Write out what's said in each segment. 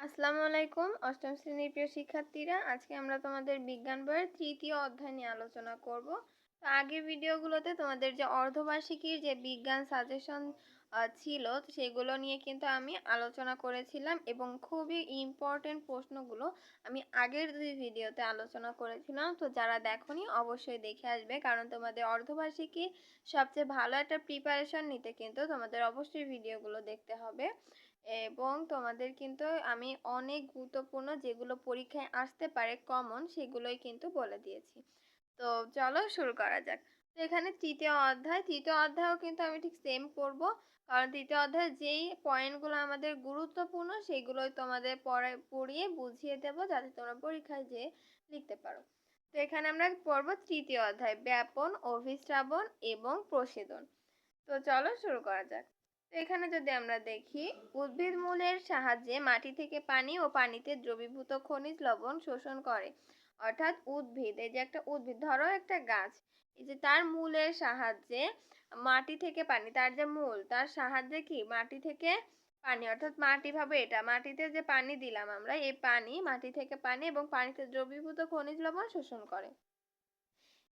আসসালামু আলাইকুম। অষ্টম শ্রেণির প্রিয় শিক্ষার্থীরা, আজকে আমরা তোমাদের বিজ্ঞান বইয়ের তৃতীয় অধ্যায় নিয়ে আলোচনা করব। তো আগের ভিডিওগুলোতে তোমাদের যে অর্ধবার্ষিকীর যে বিজ্ঞান সাজেশন ছিল সেগুলো নিয়ে কিন্তু আমি আলোচনা করেছিলাম এবং খুবই ইম্পর্টেন্ট প্রশ্নগুলো আমি আগের দুই ভিডিওতে আলোচনা করেছিলাম। তো যারা দেখনি, অবশ্যই দেখে আসবে, কারণ তোমাদের অর্ধবার্ষিকী সবচেয়ে ভালো একটা প্রিপারেশন নিতে কিন্তু তোমাদের অবশ্যই ভিডিওগুলো দেখতে হবে। এবং তোমাদের কিন্তু আমি অনেক গুরুত্বপূর্ণ যেগুলো পরীক্ষায় আসতে পারে কমন সেগুলোই কিন্তু বলে দিয়েছি। তো চলো শুরু করা যাক। তো এখানে তৃতীয় অধ্যায়, তৃতীয় অধ্যায়ও কিন্তু আমি ঠিক সেম করব। কারণ তৃতীয় অধ্যায়ে যেই পয়েন্টগুলো আমাদের গুরুত্বপূর্ণ সেগুলোই তোমাদের পড়ায় পড়িয়ে বুঝিয়ে দেব যাতে তোমরা পরীক্ষায় যেয়ে লিখতে পারো। তো এখানে আমরা পড়ব তৃতীয় অধ্যায়, ব্যাপন অভিশ্রাবণ এবং প্রসেদন তো চলো শুরু করা যাক। এখানে যদি আমরা দেখি, উদ্ভিদ মূলের সাহায্যে মাটি থেকে পানি ও পানিতে দ্রবীভূত খনিজ লবণ শোষণ করে। অর্থাৎ উদ্ভিদ, এই যে একটা উদ্ভিদ, ধরো একটা গাছ, এই যে তার মূলের সাহায্যে মাটি থেকে পানি, তার যে মূল, তার সাহায্যে কি? মাটি থেকে পানি, অর্থাৎ মাটি ভাবে এটা, মাটিতে যে পানি দিলাম আমরা, এই পানি, মাটি থেকে পানি এবং পানিতে দ্রবীভূত খনিজ লবণ শোষণ করে।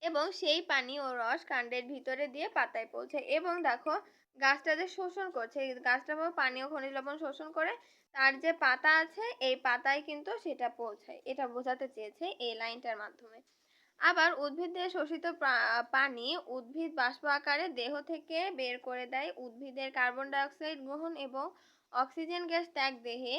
এবং সেই পানি ও রস কাণ্ডের ভিতরে দিয়ে পাতায় পৌঁছায় এবং দেখো গাছটা যে শোষণ করছে এই গাছটা পানি ও খনিজ লবণ শোষণ করে তার যে পাতা আছে, এই পাতায় কিন্তু সেটা পৌঁছায়। এটা বোঝাতে চেয়েছে এই লাইনটার মাধ্যমে। আবার উদ্ভিদের শোষিত পানি উদ্ভিদ বাষ্প আকারে দেহ থেকে বের করে দেয়। উদ্ভিদের কার্বন ডাইঅক্সাইড গ্রহণ এবং অক্সিজেন গ্যাস ত্যাগ দেহে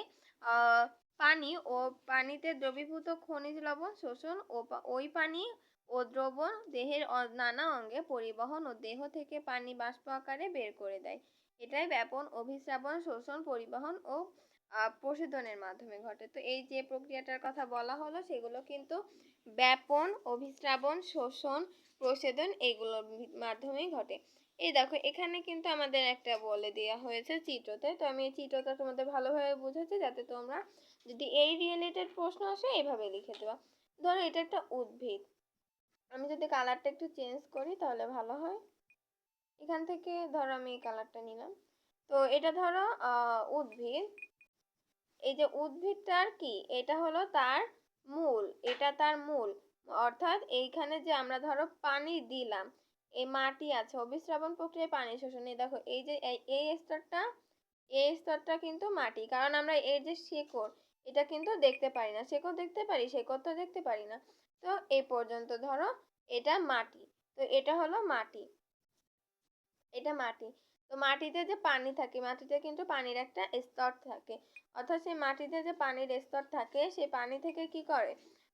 পানি ও পানিতে দ্রবীভূত খনিজ লবণ শোষণ ও ওই পানি ও দ্রবণ দেহের নানা অঙ্গে পরিবহন ও দেহ থেকে পানি বাষ্প আকারে বের করে দেয়। এটাই ব্যাপন অভিশ্রাবণ শোষণ, পরিবহন ও প্রশোধনের মাধ্যমে ঘটে। তো এই যে প্রক্রিয়াটার কথা বলা হলো, সেগুলো কিন্তু ব্যাপন অভিশ্রাবণ শোষণ, প্রশোধন এগুলোর মাধ্যমেই ঘটে। এই দেখো, এখানে কিন্তু আমাদের একটা বলে দেওয়া হয়েছে চিত্রতে। তো আমি এই চিত্রটা তোমাদের ভালোভাবে বুঝাচ্ছি, যাতে তোমরা যদি এই রিলেটেড প্রশ্ন আসে, এইভাবে লিখে দেওয়া। ধরো, এটা একটা উদ্ভিদ। আমি যদি কালারটা একটু চেঞ্জ করি তাহলে ভালো হয়। এখান থেকে ধরো আমি এই কালারটা নিলাম। তো এটা ধরো উদ্ভিদ। এই যে উদ্ভিদটার কি, এটা হলো তার মূল, এটা তার মূল। অর্থাৎ এইখানে যে আমরা ধরো পানি দিলাম, এই মাটি আছে অবিশ্রাবণ প্রক্রিয়ায় পানি শোষণ। এই দেখো, এই যে এই স্তরটা এই স্তরটা কিন্তু মাটি। কারণ আমরা এর যে শেকড় এটা কিন্তু দেখতে পারি না শেকড় দেখতে পারি শেকড় তো দেখতে পারি না। তো এই পর্যন্ত ধরো এটা মাটি, তো এটা হলো মাটি, এটা মাটি। তো মাটিতে যে পানি থাকে, মাটিতে কিন্তু পানির একটা স্তর থাকে। অর্থাৎ সেই মাটিতে যে পানির স্তর থাকে, সেই পানি থেকে কি করে?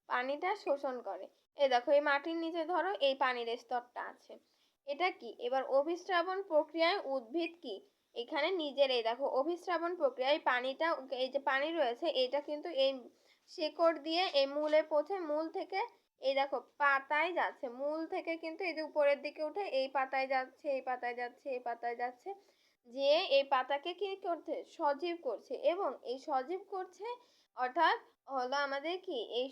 পানিটা শোষণ করে। এই দেখো, এই মাটির নিচে ধরো এই পানির স্তরটা আছে। এটা কি? এবার অভিশ্রাবণ প্রক্রিয়ায় উদ্ভিদ কি? এখানে নিজের এই দেখো অভিশ্রাবণ প্রক্রিয়ায় পানিটা, এই যে পানি রয়েছে, এটা কিন্তু এই শেকড় দিয়ে এই মূলে পৌঁছে, মূল থেকে এই দেখো পাতায় যাচ্ছে, মূল থেকে কিন্তু এই যে উপরের দিকে উঠে এই পাতায় যাচ্ছে, এই পাতায় যাচ্ছে, এই পাতায় যাচ্ছে, যে এই পাতাকে কি করছে? সজীব করছে এবং এই সজীব করছে অর্থাৎ হলো আমাদের কি? এই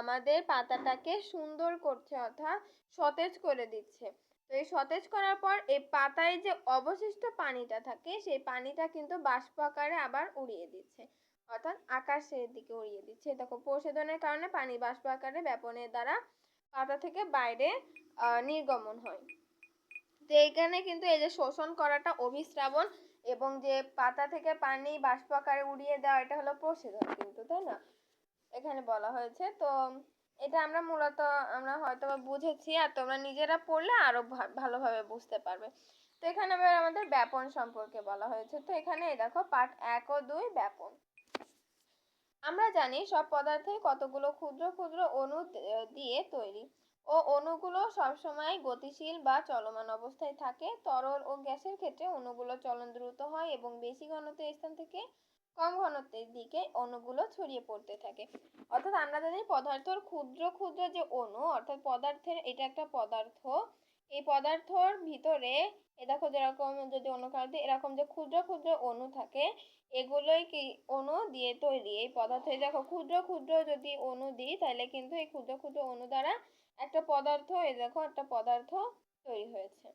আমাদের পাতাটাকে সুন্দর করছে, অর্থাৎ সতেজ করে দিচ্ছে। তো এই সতেজ করার পর এই পাতায় যে অবশিষ্ট পানিটা থাকে, সেই পানিটা কিন্তু বাষ্প আকারে আবার উড়িয়ে দিচ্ছে। অর্থাৎ আকাশের দিকে উড়িয়ে দিচ্ছে। দেখো, প্রশোধনের কারণে পানি বাষ্প আকারে ব্যাপনের দ্বারা পাতা থেকে বাইরে নির্গমন হয়। তো এইখানে কিন্তু এই যে শোষণ করাটা অভিশ্রাবণ এবং যে পাতা থেকে পানি বাষ্প আকারে উড়িয়ে দেওয়া, এটা হলো প্রশোধন কিন্তু, তাই না? এখানে বলা হয়েছে। তো এটা আমরা মূলত, আমরা হয়তো বুঝেছি আর তোমরা নিজেরা পড়লে আরও ভালোভাবে বুঝতে পারবে। তো এখানে আবার আমাদের ব্যাপন সম্পর্কে বলা হয়েছে। তো এখানে দেখো, পাঠ এক ও দুই ব্যাপন। আমরা জানি সব পদার্থই কতগুলো ক্ষুদ্র ক্ষুদ্র অণু দিয়ে তৈরি ও অণুগুলো সবসময় গতিশীল বা চলমান অবস্থায় থাকে। তরল ও গ্যাসের ক্ষেত্রে অণুগুলো চলন দ্রুত হয় এবং বেশি ঘনত্বের স্থান থেকে কম ঘনত্বের দিকে অণুগুলো ছড়িয়ে পড়তে থাকে। অর্থাৎ আমরা জানি পদার্থর ক্ষুদ্র ক্ষুদ্র যে অণু, অর্থাৎ পদার্থের এটা একটা পদার্থ, এই পদার্থর ভিতরে এ দেখো যেরকম যদি অণু কারণে এরকম যে ক্ষুদ্র ক্ষুদ্র অণু থাকে, এগুলোই কি অণু দিয়ে তৈরি? এই পদার্থে দেখো ক্ষুদ্র ক্ষুদ্র যদি অণু দিই, তাহলে কিন্তু এই ক্ষুদ্র ক্ষুদ্র অণু দ্বারা একটা পদার্থ, এই দেখো একটা পদার্থ তৈরি হয়েছে।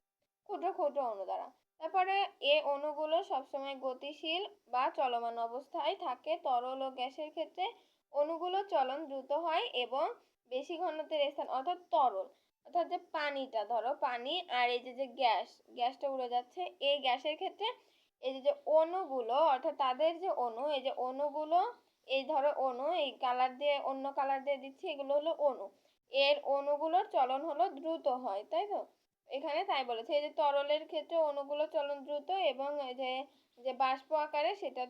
ক্ষুদ্র ক্ষুদ্র অণু দ্বারা। তারপরে এ অণুগুলো সবসময় গতিশীল বা চলমান অবস্থায় থাকে। তরল ও গ্যাসের ক্ষেত্রে অণুগুলো চলন দ্রুত হয় এবং বেশি ঘনত্বের স্থান, অর্থাৎ তরল, অর্থাৎ যে পানিটা, ধরো পানি আর এই যে যে গ্যাস, গ্যাসটা উড়ে যাচ্ছে, এই গ্যাসের ক্ষেত্রে এই যে যে অণুগুলো, অর্থাৎ তাদের যে অণু, এই যে অণুগুলো, এই ধরো অণু, এই কালার দিয়ে, অন্য কালার দিয়ে দিচ্ছি, এগুলো হলো অণু। এর অণুগুলোর চলন হলো দ্রুত হয়, তাই তো? এখানে তাই বলেছে, এই যে তরলের ক্ষেত্রে অণুগুলো চলন দ্রুত এবং যে যে বাষ্প আকারে সেটা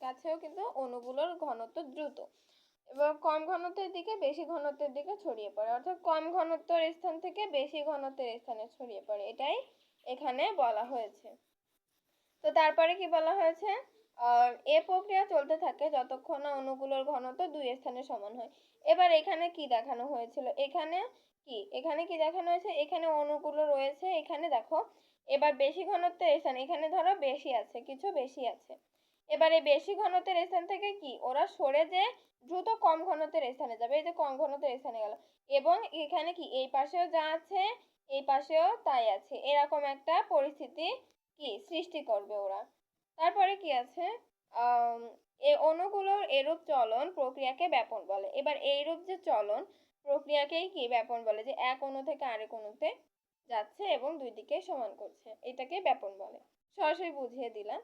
কাছেও কিন্তু অণুগুলোর ঘনত্ব দ্রুত। এবং কম ঘনত্বের দিকে বেশি ঘনত্বের দিকে ছড়িয়ে পড়ে। অর্থাৎ কম ঘনত্বের স্থান থেকে বেশি ঘনত্বের স্থানে ছড়িয়ে পড়ে। এটাই এখানে বলা হয়েছে। তো তারপরে কি বলা হয়েছে? এ প্রক্রিয়া চলতে থাকে যতক্ষণ না অণুগুলোর ঘনত্ব দুই স্থানে সমান হয়। এবার এখানে কি দেখানো হয়েছিল? এখানে কি? এখানে কি দেখানো হয়েছে? এখানে অণুগুলো রয়েছে, এখানে দেখো। এবার বেশি ঘনত্বের স্থান, এখানে ধরো বেশি আছে, কিছু বেশি আছে। এবারে বেশি ঘনত্বের স্থান থেকে কি? ওরা সরে যে দ্রুত কম ঘনত্বের স্থানে যাবে। এই যে কম ঘনত্বের স্থানে গেল। এবং এখানে কি? এই পাশেও যা আছে, এই পাশেও তাই আছে। এরকম একটা পরিস্থিতি কি? সৃষ্টি করবে ওরা। তারপরে কি আছে? এই অণুগুলোর এরূপ চলন প্রক্রিয়াকে ব্যাপন বলে। এবার এইরূপ যে চলন প্রক্রিয়াকেই কি ব্যাপন বলে? যে এক অণু থেকে আরেক অণুতে যাচ্ছে এবং দুই দিকে সমান করছে। এটাকে ব্যাপন বলে। সরাসরি বুঝিয়ে দিলাম।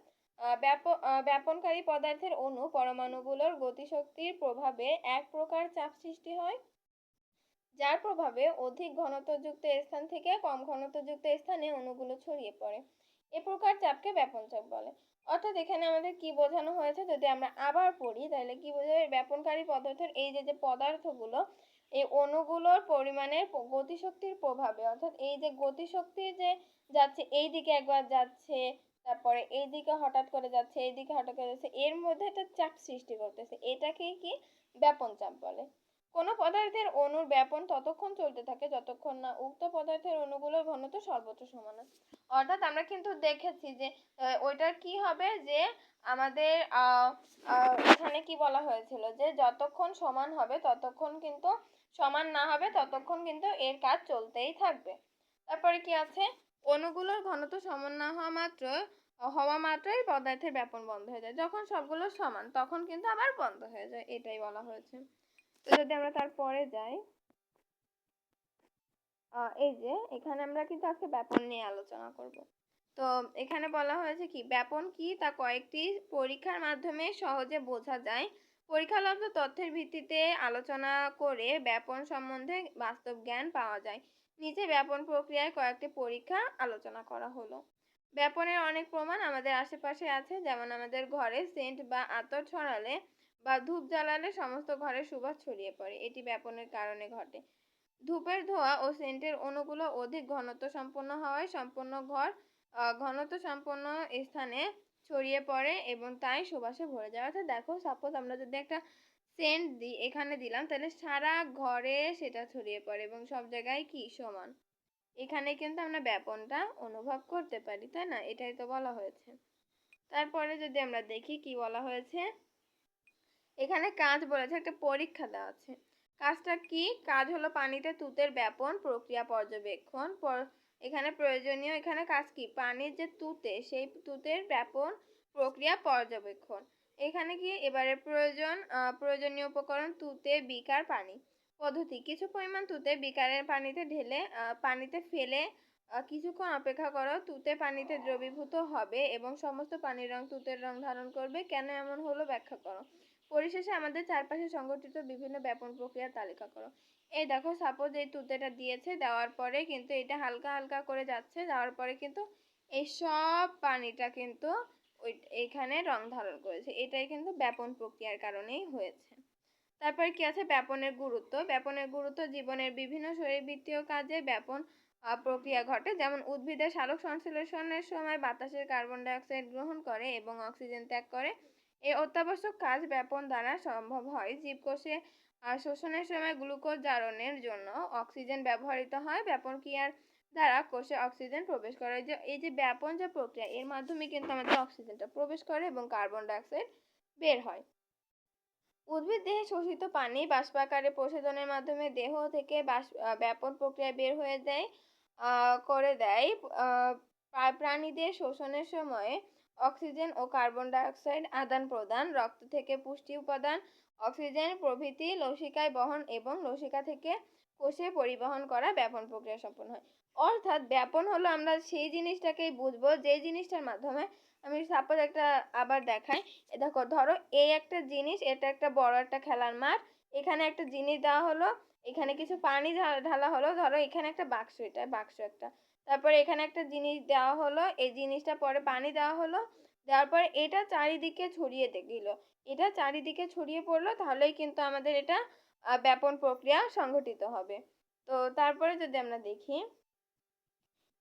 ব্যাপনকারী পদার্থের অণু পরমাণুগুলোর গতিশক্তির প্রভাবে এক প্রকার চাপ সৃষ্টি হয়, যার প্রভাবে অধিক ঘনত্বযুক্ত স্থান থেকে কম ঘনত্বযুক্ত স্থানে অণুগুলো ছড়িয়ে পড়ে। এ প্রকার চাপকে ব্যাপন চাপ বলে। অর্থাৎ এখানে আমাদের কি বোঝানো হয়েছে? যদি আমরা আবার পড়ি, তাহলে কি বোঝাবে? ব্যাপনকারী পদার্থের এই যে যে পদার্থগুলো এই অণুগুলোর পরিমাণের গতিশক্তির প্রভাবে। অর্থাৎ এই যে গতিশক্তি যে যাচ্ছে, এই দিকে একবার যাচ্ছে, তারপরে এই দিকে হঠাৎ করে যাচ্ছে, এই দিকে হঠাৎ করে যাচ্ছে, এর মধ্যে একটা চাপ সৃষ্টি করতেছে। এটাকেই কি ব্যাপন চাপ বলে? কোনো পদার্থের অণুর ব্যাপন ততক্ষণ চলতে থাকে যতক্ষণ না উক্ত পদার্থের অণুগুলোর ঘনত্ব সর্বোচ্চ সমান আছে অর্থাৎ আমরা কিন্তু দেখেছি যে ওইটার কি হবে যে, আমাদের এখানে কি বলা হয়েছিল যে, যতক্ষণ সমান হবে ততক্ষণ কিন্তু সমান না হবে ততক্ষণ কিন্তু এর কাজ চলতেই থাকবে। তারপরে কি আছে? অণুগুলোর ঘনত্ব সমান না হওয়া মাত্র, হওয়া মাত্রই পদার্থের ব্যাপন বন্ধ হয়ে যায়। যখন সবগুলো সমান, তখন কিন্তু আবার বন্ধ হয়ে যায়, এটাই বলা হয়েছে। যদি আমরা তারপরে যাই এই যে, এখানে আমরা কিন্তু আজকে ব্যাপন নিয়ে আলোচনা করব। তো এখানে বলা হয়েছে কি, ব্যাপন কি তা কয়েকটি পরীক্ষার মাধ্যমে সহজে বোঝা যায়। পরীক্ষালব্ধ তথ্যের ভিত্তিতে আলোচনা করে ব্যাপন সম্বন্ধে বাস্তব জ্ঞান পাওয়া যায়। নিচে ব্যাপন প্রক্রিয়ায় কয়েকটি পরীক্ষা আলোচনা করা হলো। ব্যাপনের অনেক প্রমাণ আমাদের আশেপাশে আছে, যেমন আমাদের ঘরে সেন্ট বা আতর ছড়ালে বা ধূপ জ্বালালে সমস্ত ঘরে সুবাস ছড়িয়ে পড়ে। এটি ব্যাপনের কারণে ঘটে। ধূপের ধোঁয়া ও সেন্টের অণুগুলো অধিক ঘনত্ব সম্পন্ন হওয়ায় সম্পূর্ণ ঘর ঘনত্ব সম্পন্ন স্থানে ছড়িয়ে পড়ে এবং তাই সুবাসে ভরে যায়। অর্থাৎ দেখো সাপোজ আমরা যদি একটা সেন্ট দিই, এখানে দিলাম, তাহলে সারা ঘরে সেটা ছড়িয়ে পড়ে এবং সব জায়গায় কি? সমান। এখানে কিন্তু আমরা ব্যাপনটা অনুভব করতে পারি, তাই না? এটাই তো বলা হয়েছে। তারপরে যদি আমরা দেখি কি বলা হয়েছে? এখানে কাজ বলেছে, একটা পরীক্ষা দেওয়া আছে। কাজটা কি? কাজ হলো পানিতে তুতের ব্যাপন প্রক্রিয়া পর্যবেক্ষণ। এখানে প্রয়োজনীয় এখানে কাজ কি? পানির যে তুতে, সেই তুতের ব্যাপন প্রক্রিয়া পর্যবেক্ষণ। এখানে কি? এবারে প্রয়োজন প্রয়োজনীয় উপকরণ তুতে বিকার পানি। পদ্ধতি, কিছু পরিমাণ তুতে বিকারের পানিতে ঢেলে পানিতে ফেলে কিছুক্ষণ অপেক্ষা করো, তুতে পানিতে দ্রবীভূত হবে এবং সমস্ত পানির রং তুতের রং ধারণ করবে। কেন এমন হলো? ব্যাখ্যা করো। পরিশেষে আমাদের চারপাশে সংঘটিত বিভিন্ন ব্যাপন প্রক্রিয়ার তালিকা করো। এই দেখো সাপোজ এই তুতেটা দিয়েছে, দেওয়ার পরে কিন্তু এটা হালকা হালকা করে যাচ্ছে যাওয়ার পরে কিন্তু এই সব পানিটা কিন্তু ওই এখানে রং ধারণ করেছে। এটাই কিন্তু ব্যাপন প্রক্রিয়ার কারণেই হয়েছে। তারপরে কি আছে? ব্যাপনের গুরুত্ব। ব্যাপনের গুরুত্ব জীবনের বিভিন্ন শরীরবৃত্তীয় কাজে ব্যাপন প্রক্রিয়া ঘটে। যেমন উদ্ভিদের সালোক সংশ্লেষণের সময় বাতাসের কার্বন ডাইঅক্সাইড গ্রহণ করে এবং অক্সিজেন ত্যাগ করে। এই অত্যাবশ্যক কাজ ব্যাপন দ্বারা সম্ভব হয়। জীবকোষে শোষণের সময় গ্লুকোজ জারণের জন্য অক্সিজেন ব্যবহৃত হয়। ব্যাপন ক্রিয়ার দ্বারা কোষে অক্সিজেন প্রবেশ করে। যে, এই যে ব্যাপন যে প্রক্রিয়া, এর মাধ্যমে কিন্তু আমাদের অক্সিজেনটা প্রবেশ করে এবং কার্বন ডাইঅক্সাইড বের হয়। উদ্ভিদ দেহে শোষিত পানি বাষ্পাকারে প্রশোধনের মাধ্যমে দেহ থেকে ব্যাপন প্রক্রিয়া বের হয়ে যায় করে দেয়। প্রাণীদের শোষণের সময়ে অক্সিজেন ও কার্বন ডাইঅক্সাইড আদান প্রদান, রক্ত থেকে পুষ্টি উপাদান, অক্সিজেন, প্রভৃতি, লসিকায় বহন এবং লসিকা থেকে কোষে পরিবহন করা ব্যাপন প্রক্রিয়া সম্পন্ন হয়। অর্থাৎ ব্যাপন হলো আমরা সেই জিনিসটাকেই বুঝব, যে জিনিসটার মাধ্যমে আমি সাপোজ একটা আবার দেখাই। দেখো, ধরো এই একটা জিনিস, এটা একটা বড় একটা খেলার মাঠ, এখানে একটা জিনিস দেওয়া হলো, এখানে কিছু পানি ঢালা হলো, ধরো এখানে একটা বাক্স এটা বাক্স একটা। তারপরে এখানে একটা জিনিস দেওয়া হলো, এই জিনিসটা পরে পানি দেওয়া হলো, দেওয়ার পরে এটা চারিদিকে ছড়িয়ে দিল। এটা চারিদিকে ছড়িয়ে পড়ল, তাহলেই কিন্তু আমাদের এটা ব্যাপন প্রক্রিয়া সংঘটিত হবে। তো তারপরে যদি আমরা দেখি,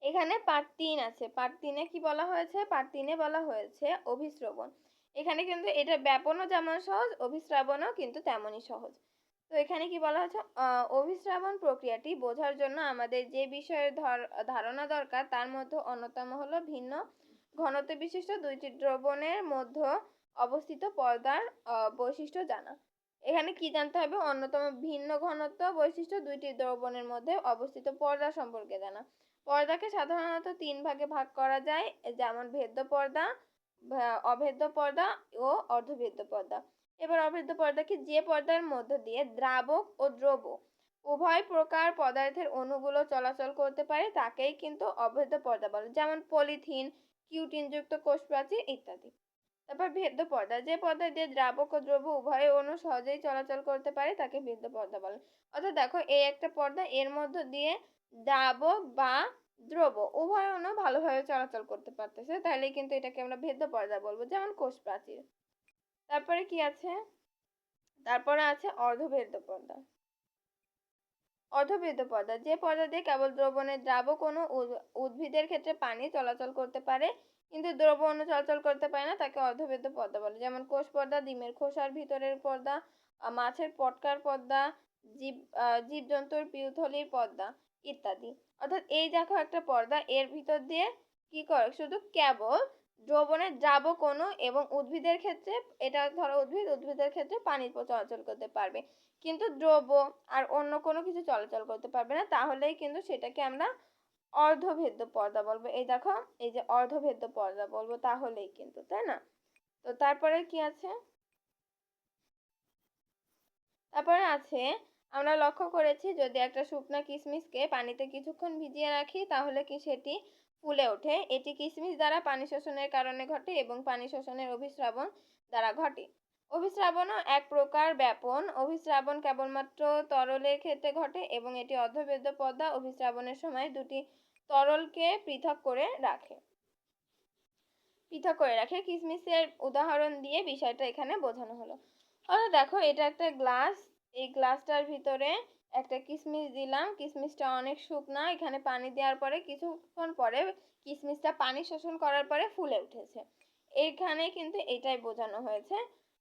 এখানে পার্ট তিন আছে। পার্ট তিনে কি বলা হয়েছে? পার্ট তিনে বলা হয়েছে অভিশ্রবণ এখানে কিন্তু এটা ব্যাপনও যেমন সহজ অভিশ্রাবণও কিন্তু তেমনই সহজ। তো এখানে কি বলা হচ্ছে? অভিশ্রাবণ প্রক্রিয়াটি বোঝার জন্য আমাদের যে বিষয়ের ধর- ধারণা দরকার, তার মধ্যে অন্যতম হলো ভিন্ন ঘনত্ব বিশিষ্ট দুইটি দ্রবণের মধ্যে অবস্থিত পর্দার বৈশিষ্ট্য জানা। এখানে কি জানতে হবে? অন্যতম ভিন্ন ঘনত্ব বৈশিষ্ট্য দুইটি দ্রবণের মধ্যে অবস্থিত পর্দা সম্পর্কে জানা। পর্দাকে সাধারণত তিন ভাগে ভাগ করা যায়, যেমন ভেদ্য পর্দা অভেদ্য পর্দা ও অর্ধভেদ্য পর্দা এবার অভেদ্য পর্দা কি যে পর্দার মধ্য দিয়ে দ্রাবক ও দ্রব উভয় প্রকার পদার্থের অণুগুলো চলাচল করতে পারে, তাকেই কিন্তু অভেদ্য পর্দা বলে। যেমন পলিথিন, কিউটিনযুক্ত কোষ প্রাচীর ইত্যাদি। তারপর ভেদ্য পর্দা, যে পর্দা দিয়ে দ্রাবক ও দ্রব উভয় অণু সহজেই চলাচল করতে পারে, তাকে ভেদ্য পর্দা বলে। অর্থাৎ দেখো, এই একটা পর্দা, এর মধ্য দিয়ে দ্রাবক বা দ্রব উভয় অণু ভালোভাবে চলাচল করতে পারতেছে তাহলে কিন্তু এটাকে আমরা ভেদ্য পর্দা বলব, যেমন কোষ প্রাচীর তারপরে কি আছে? তারপরে আছে অর্ধভেদ্য পর্দা অর্ধভেদ্য পর্দা যে পর্দা দিয়ে কেবল দ্রবণের দ্রাবক কোনো উদ্ভিদের ক্ষেত্রে পানি চলাচল করতে পারে, কিন্তু দ্রব অণু চলাচল করতে পারে না, তাকে অর্ধভেদ্য পর্দা বলে। যেমন কোষ পর্দা, ডিমের খোসার ভিতরের পর্দা মাছের পটকার পর্দা, জীব জীবজন্তুর পিউথলির পর্দা ইত্যাদি। অর্থাৎ এই দেখো একটা পর্দা, এর ভিতর দিয়ে কি করে? শুধু কেবল দ্রবণের দ্রাবক অণু এবং উদ্ভিদের ক্ষেত্রে, এটা ধরো উদ্ভিদ, উদ্ভিদের ক্ষেত্রে পানি চলাচল করতে পারবে। কিন্তু দ্রব আর অন্য কোনো কিছু চলাচল করতে পারবে না, তাহলেই কিন্তু সেটাকে আমরা অর্ধভেদ্য পর্দা বলব। এই দেখো, এই যে অর্ধভেদ্য পর্দা বলব, তাহলেই কিন্তু, তাই না? তো তারপরে কি আছে? তারপরে আছে, আমরা লক্ষ্য করেছি যদি একটা শুকনো কিশমিশকে পানিতে কিছুক্ষণ ভিজিয়ে রাখি, তাহলে কি সেটি ফুলে ওঠে। এটি কিশমিশ দ্বারা পানি শোষণের কারণে ঘটে এবং পানি শোষণের অভিস্রাবণ দ্বারা ঘটে। অভিস্রাবণও এক প্রকার ব্যাপন। অভিস্রাবণ কেবলমাত্র তরলের ক্ষেত্রে ঘটে এবং এটি অর্ধবেদ্য পর্দা অভিস্রাবণের সময় দুটি তরলকে পৃথক করে রাখে। পৃথক করে রাখে। কিশমিশের উদাহরণ দিয়ে বিষয়টা এখানে বোঝানো হলো। দেখো, এটা একটা গ্লাস। এই গ্লাসটার ভিতরে একটা কিশমিশ দিলাম। কিশমিশটা অনেক শুকনা। এখানে পানি দেওয়ার পরে কিছুক্ষণ পরে কিশমিশটা পানি শোষণ করার পরে ফুলে উঠেছে। এখানে কিন্তু এটাই বোঝানো হয়েছে।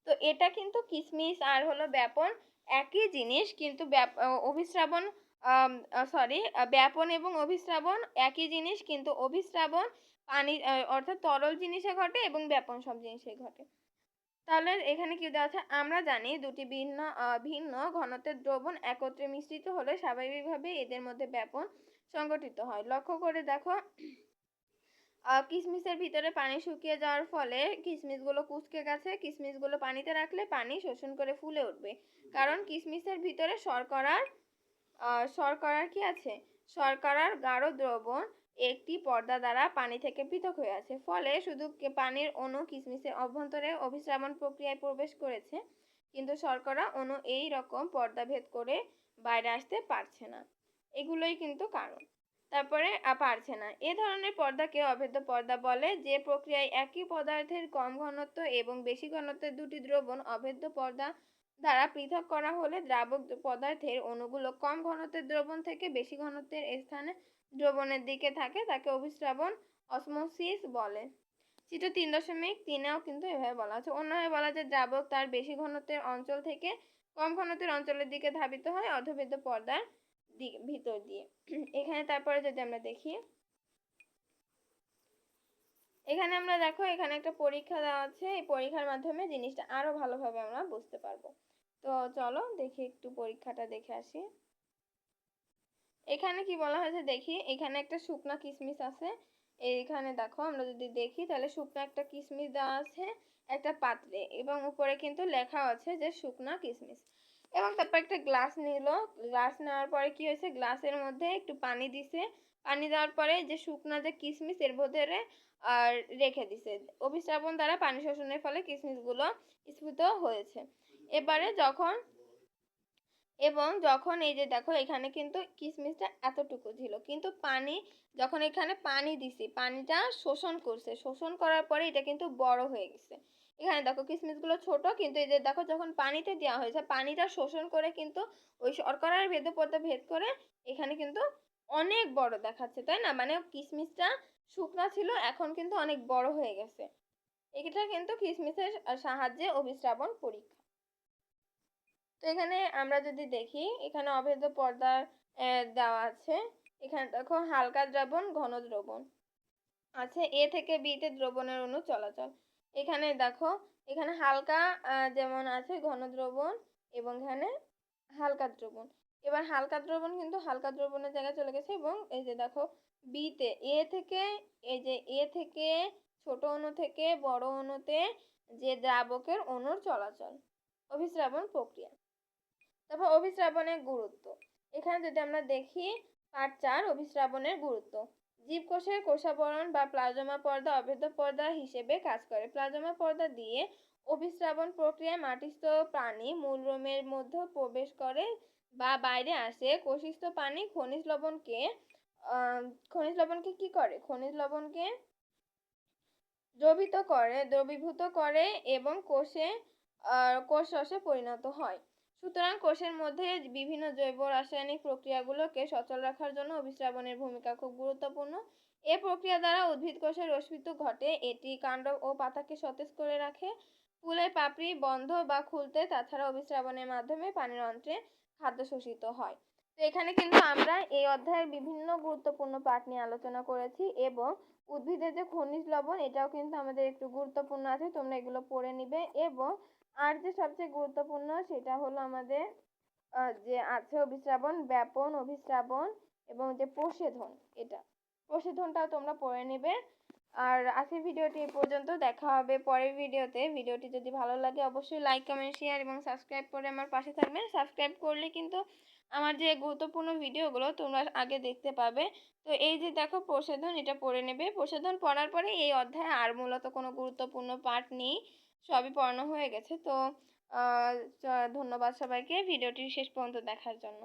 তো এটা কিন্তু কিশমিশ আর হলো ব্যাপন একই জিনিস, কিন্তু অভিস্রাবণ সরি ব্যাপন এবং অভিস্রাবণ একই জিনিস, কিন্তু অভিস্রাবণ পানি অর্থাৎ তরল জিনিসে ঘটে এবং ব্যাপন সব জিনিসে ঘটে। তাহলে এখানে কি দেওয়া আছে? আমরা জানি দুটি ভিন্ন ভিন্ন ঘনত্বের দ্রবণ একত্রে মিশ্রিত হলে স্বাভাবিকভাবে এদের মধ্যে ব্যাপন সংগঠিত হয়। লক্ষ্য করে দেখো কিশমিশের ভিতরে পানি শুকিয়ে যাওয়ার ফলে কিশমিশগুলো কুচকে গেছে। কিশমিশগুলো পানিতে রাখলে পানি শোষণ করে ফুলে উঠবে। কারণ কিশমিশের ভিতরে শর্করার শর্করার কি আছে? শর্করার গাঢ় দ্রবণ একটি পর্দা দ্বারা পানি থেকে পৃথক হয়ে আছে। ফলে শুধু পানির অণু কিশমিশের অভ্যন্তরে অভিস্রাবণ প্রক্রিয়ায় প্রবেশ করেছে, কিন্তু শর্করা অণু এই রকম পর্দা ভেদ করে বাইরে আসতে পারছে না। এগুলোই কিন্তু কারণ। তারপরে পারছে না। এ ধরনের পর্দাকে অভেদ্য পর্দা বলে, যে প্রক্রিয়ায় একই পদার্থের কম ঘনত্ব এবং বেশি ঘনত্বের দুটি দ্রবণ অভেদ্য পর্দা দ্বারা পৃথক করা হলে দ্রাবক পদার্থের অণুগুলো কম ঘনত্বের দ্রবণ থেকে বেশি ঘনত্বের স্থানে দ্রবণের দিকে থাকে, তাকে অভিস্রাবণ, অসমোসিস বলে। চিত্র তিন দশমিক তিনেও কিন্তু এভাবে বলা আছে অন্যভাবে বলা যায়, দ্রাবক তার বেশি ঘনত্বের অঞ্চল থেকে কম ঘনত্বের অঞ্চলের দিকে ধাবিত হয় অর্ধভেদ্য পর্দার ভিতর দিয়ে। এখানে তারপরে যদি আমরা দেখি, এখানে আমরা দেখো, এখানে একটা পরীক্ষা দেওয়া আছে। এই পরীক্ষার মাধ্যমে জিনিসটা আরও ভালোভাবে আমরা বুঝতে পারব। তো চলো দেখি একটু পরীক্ষাটা দেখে আসি। এখানে কি বলা হয়েছে দেখি, এখানে একটা শুকনা কিশমিশ আছে, এইখানে দেখো আমরা যদি দেখি তাহলে শুকনো একটা কিশমিশ দেওয়া আছে, একটা পাত্রে এবং উপরে কিন্তু লেখা আছে যে শুকনা কিশমিশ এবং তারপর একটা গ্লাস নিল, গ্লাস নেওয়ার পরে কি হয়েছে, গ্লাসের মধ্যে একটু পানি দিছে, পানি দেওয়ার পরে যে শুকনা যে কিশমিশ এর ভেতরে, আর রেখে দিছে। অভিশ্রাবণ দ্বারা পানি শোষণের ফলে কিশমিশগুলো স্ফুত হয়েছে। এবারে যখন এবং যখন এই যে দেখো, এখানে কিন্তু কিশমিশটা এতটুকু ছিল। কিন্তু পানি, যখন এখানে পানি দিছি, পানিটা শোষণ করছে, শোষণ করার পরে এটা কিন্তু বড় হয়ে গেছে। এখানে দেখো কিশমিশগুলো ছোট, কিন্তু এই যে দেখো, যখন পানিতে দেওয়া হয়েছে, পানিটা শোষণ করে কিন্তু ওই শর্করার ভেদ পর্দা ভেদ করে এখানে কিন্তু অনেক বড় দেখাচ্ছে, তাই না? মানে কিশমিশটা শুকনা ছিল, এখন কিন্তু অনেক বড় হয়ে গেছে। এটা কিন্তু কিশমিশের সাহায্যে অভিশ্রাবণ পরীক্ষা। তো এখানে আমরা যদি দেখি, এখানে অভেদ্য পর্দা দেওয়া আছে। এখানে দেখো, হালকা দ্রবণ, ঘন দ্রবণ। আছে এ থেকে বিতে দ্রবণের অণু চলাচল। এখানে দেখো, এখানে হালকা যেমন আছে, ঘন দ্রবণ এবং এখানে হালকা দ্রবণ। এবার হালকা দ্রবণ কিন্তু হালকা দ্রবণের জায়গায় চলে গেছে এবং এই যে দেখো বিতে এ থেকে, এই যে এ থেকে, ছোট অণু থেকে, বড় অণুতে যে দ্রাবকের অণুর চলাচল, অভিস্রাবণ প্রক্রিয়া। তারপর অভিশ্রাবণের গুরুত্ব। এখানে যদি আমরা দেখি পার্ট চার অভিস্রাবণের গুরুত্ব। জীবকোষের কোষাবরণ বা প্লাজমা পর্দা অভেদ্য পর্দা হিসেবে কাজ করে। প্লাজমা পর্দা দিয়ে অভিস্রাবণ প্রক্রিয়ায় মাটিস্থ প্রাণী মূলরোমের মধ্যে প্রবেশ করে বা বাইরে আসে। কোষিস্থ পানি খনিজ লবণকে খনিজ লবণকে কি করে? খনিজ লবণকে দ্রবিত করে, দ্রবীভূত করে এবং কোষে কোষ রসে পরিণত হয়। সুতরাং কোষের মধ্যে বিভিন্ন জৈব রাসায়নিক প্রক্রিয়াগুলোকে সচল রাখার জন্য অভিস্রাবণের ভূমিকা খুব গুরুত্বপূর্ণ। এ প্রক্রিয়া দ্বারা উদ্ভিদ কোষের রশ্মিত ঘটে। এটি কাণ্ড ও পাতাকে সতেজ করে রাখে। ফুলের পাপড়ি বন্ধ বা খুলতে তাছাড়া অভিস্রাবণের মাধ্যমে পানির অন্ত্রে খাদ্য শোষিত হয়। তো এখানে কিন্তু আমরা এই অধ্যায়ের বিভিন্ন গুরুত্বপূর্ণ পাঠ নিয়ে আলোচনা করেছি এবং উদ্ভিদের যে খনিজ লবণ, এটাও কিন্তু আমাদের একটু গুরুত্বপূর্ণ আছে। তোমরা এগুলো পড়ে নিবে এবং আর যে সবচেয়ে গুরুত্বপূর্ণ সেটা হলো আমাদের যে আছে অভিশ্রাবণ ব্যাপন অভিশ্রাবণ এবং যে প্রষেধন এটা। প্রষেধনটাও তোমরা পড়ে নেবে। আর আজকের ভিডিওটি পর্যন্ত, দেখা হবে পরের ভিডিওতে। ভিডিওটি যদি ভালো লাগে, অবশ্যই লাইক কমেন্ট শেয়ার এবং সাবস্ক্রাইব করে আমার পাশে থাকবেন সাবস্ক্রাইব করলে কিন্তু আমার যে গুরুত্বপূর্ণ ভিডিওগুলো তোমরা আগে দেখতে পাবে। তো এই যে দেখো প্রশোধন এটা পড়ে নেবে। প্রশোধন পড়ার পরে এই অধ্যায়ে আর মূলত কোনো গুরুত্বপূর্ণ পাঠ নেই। সবই পড়ানো হয়ে গেছে। তো ধন্যবাদ সবাইকে। ভিডিওটি শেষ পর্যন্ত দেখার জন্য।